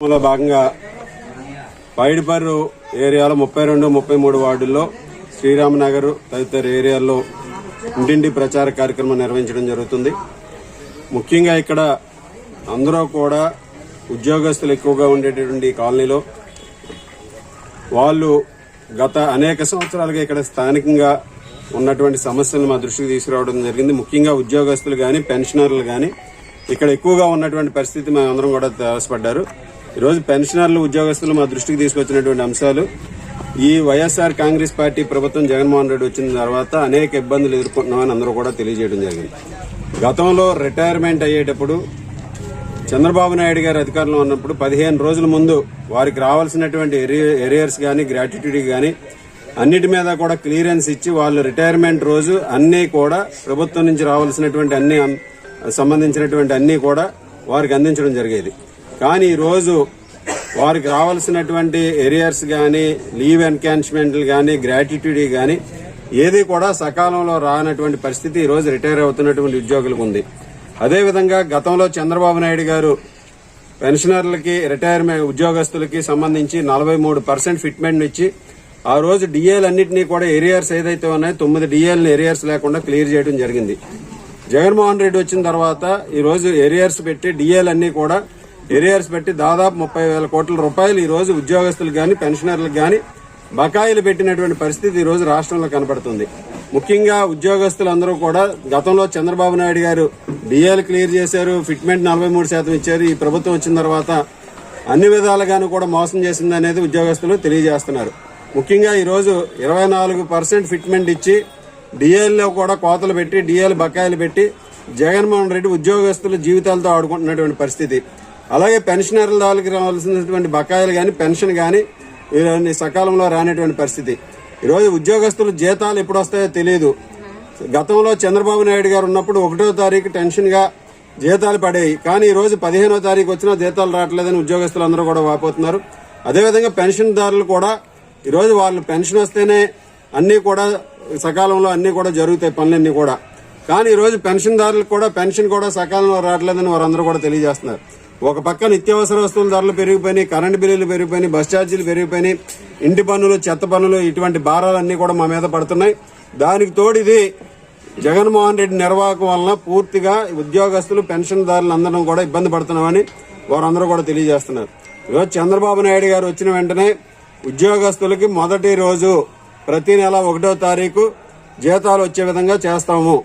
లో భాగంగా పైడిపర్రు ఏరియాలో ముప్పై రెండు ముప్పై మూడు వార్డుల్లో శ్రీరామనగర్ తదితర ఏరియాల్లో ఇంటింటి ప్రచార కార్యక్రమం నిర్వహించడం జరుగుతుంది. ముఖ్యంగా ఇక్కడ అందరూ కూడా ఉద్యోగస్తులు ఎక్కువగా ఉండేటటువంటి కాలనీలో వాళ్ళు గత అనేక సంవత్సరాలుగా ఇక్కడ స్థానికంగా ఉన్నటువంటి సమస్యలను మా దృష్టికి తీసుకురావడం జరిగింది. ముఖ్యంగా ఉద్యోగస్తులు కానీ పెన్షనర్లు కానీ ఇక్కడ ఎక్కువగా ఉన్నటువంటి పరిస్థితి మేమందరం కూడా తారసపడ్డారు. ఈరోజు పెన్షనర్లు ఉద్యోగస్తులు మా దృష్టికి తీసుకొచ్చినటువంటి అంశాలు. ఈ వైఎస్ఆర్ కాంగ్రెస్ పార్టీ ప్రభుత్వం జగన్మోహన్ రెడ్డి వచ్చిన తర్వాత అనేక ఇబ్బందులు ఎదుర్కొంటున్నామని అందరూ కూడా తెలియజేయడం జరిగింది. గతంలో రిటైర్మెంట్ అయ్యేటప్పుడు చంద్రబాబు నాయుడు గారు అధికారంలో ఉన్నప్పుడు పదిహేను రోజుల ముందు వారికి రావాల్సినటువంటి ఎరియర్స్ కానీ గ్రాట్యుటీ కానీ అన్నిటి మీద కూడా క్లియరెన్స్ ఇచ్చి వాళ్ళు రిటైర్మెంట్ రోజు అన్నీ కూడా ప్రభుత్వం నుంచి రావాల్సినటువంటి అన్ని సంబంధించినటువంటి అన్నీ కూడా వారికి అందించడం జరిగేది. కానీ ఈరోజు వారికి రావాల్సినటువంటి ఎరియర్స్ కానీ లీవ్ ఎన్కాన్స్మెంట్లు కానీ గ్రాటిట్యూడ్ కానీ ఏది కూడా సకాలంలో రానటువంటి పరిస్థితి ఈరోజు రోజు రిటైర్ అవుతున్నటువంటి ఉద్యోగులకు ఉంది. అదేవిధంగా గతంలో చంద్రబాబు నాయుడు గారు పెన్షనర్లకి రిటైర్మెంట్ ఉద్యోగస్తులకి సంబంధించి నలభై మూడు పర్సెంట్ ఫిట్మెంట్ ఇచ్చి ఆ రోజు డిఏలన్నింటినీ కూడా ఎరియర్స్ ఏదైతే ఉన్నాయో తొమ్మిది డిఏలను ఎరియర్స్ లేకుండా క్లియర్ చేయడం జరిగింది. జగన్మోహన్ రెడ్డి వచ్చిన తర్వాత ఈరోజు రోజు ఎరియర్స్ పెట్టి డిఏలన్నీ కూడా ఎరియర్స్ పెట్టి దాదాపు ముప్పై వేల కోట్ల రూపాయలు ఈ రోజు ఉద్యోగస్తులకు కానీ పెన్షనర్లకు కానీ బకాయిలు పెట్టినటువంటి పరిస్థితి ఈ రోజు రాష్ట్రంలో కనబడుతుంది ముఖ్యంగా ఉద్యోగస్తులందరూ కూడా గతంలో చంద్రబాబు నాయుడు గారు డిఏలు క్లియర్ చేశారు ఫిట్మెంట్ నలభై మూడు శాతం ఇచ్చారు ఈ ప్రభుత్వం వచ్చిన తర్వాత అన్ని విధాలుగాను కూడా మోసం చేసింది అనేది ఉద్యోగస్తులు తెలియజేస్తున్నారు. ముఖ్యంగా ఈరోజు ఇరవై నాలుగు పర్సెంట్ ఫిట్మెంట్ ఇచ్చి డిఏల్లో కూడా కోతలు పెట్టి డిఏలు బకాయిలు పెట్టి జగన్మోహన్ రెడ్డి ఉద్యోగస్తుల జీవితాలతో ఆడుకుంటున్నటువంటి పరిస్థితి. అలాగే పెన్షనర్ల దానికి రావాల్సినటువంటి బకాయిలు కానీ పెన్షన్ కానీ సకాలంలో రానటువంటి పరిస్థితి. ఈరోజు ఉద్యోగస్తులు జీతాలు ఎప్పుడు వస్తాయో తెలియదు గతంలో చంద్రబాబు నాయుడు గారు ఉన్నప్పుడు ఒకటో తారీఖు టెన్షన్గా జీతాలు పడేవి కానీ ఈ రోజు పదిహేనో తారీఖు వచ్చినా జీతాలు రావట్లేదని ఉద్యోగస్తులు అందరూ కూడా వాపోతున్నారు. అదేవిధంగా పెన్షన్దారులు కూడా ఈరోజు వాళ్ళు పెన్షన్ వస్తేనే అన్నీ కూడా సకాలంలో అన్నీ కూడా జరుగుతాయి పనులన్నీ కూడా. కానీ ఈరోజు పెన్షన్దారులకు కూడా పెన్షన్ కూడా సకాలంలో రావట్లేదని వారందరూ కూడా తెలియజేస్తున్నారు. ఒక పక్క నిత్యావసర వస్తువుల ధరలు పెరిగిపోయినాయి కరెంటు బిల్లులు పెరిగిపోయినాయి బస్ ఛార్జీలు పెరిగిపోయినాయి ఇంటి పన్నులు చెత్త పన్నులు ఇటువంటి భారాలన్నీ కూడా మా మీద పడుతున్నాయి. దానికి తోడు ఇది జగన్మోహన్ రెడ్డి నిర్వాహకం వలన పూర్తిగా ఉద్యోగస్తులు పెన్షన్దారులు అందరం కూడా ఇబ్బంది పడుతున్నామని వారందరూ కూడా తెలియజేస్తున్నారు. ఈరోజు చంద్రబాబు నాయుడు గారు వచ్చిన వెంటనే ఉద్యోగస్తులకి మొదటి రోజు ప్రతి నెల ఒకటో తారీఖు జీతాలు వచ్చే విధంగా చేస్తాము.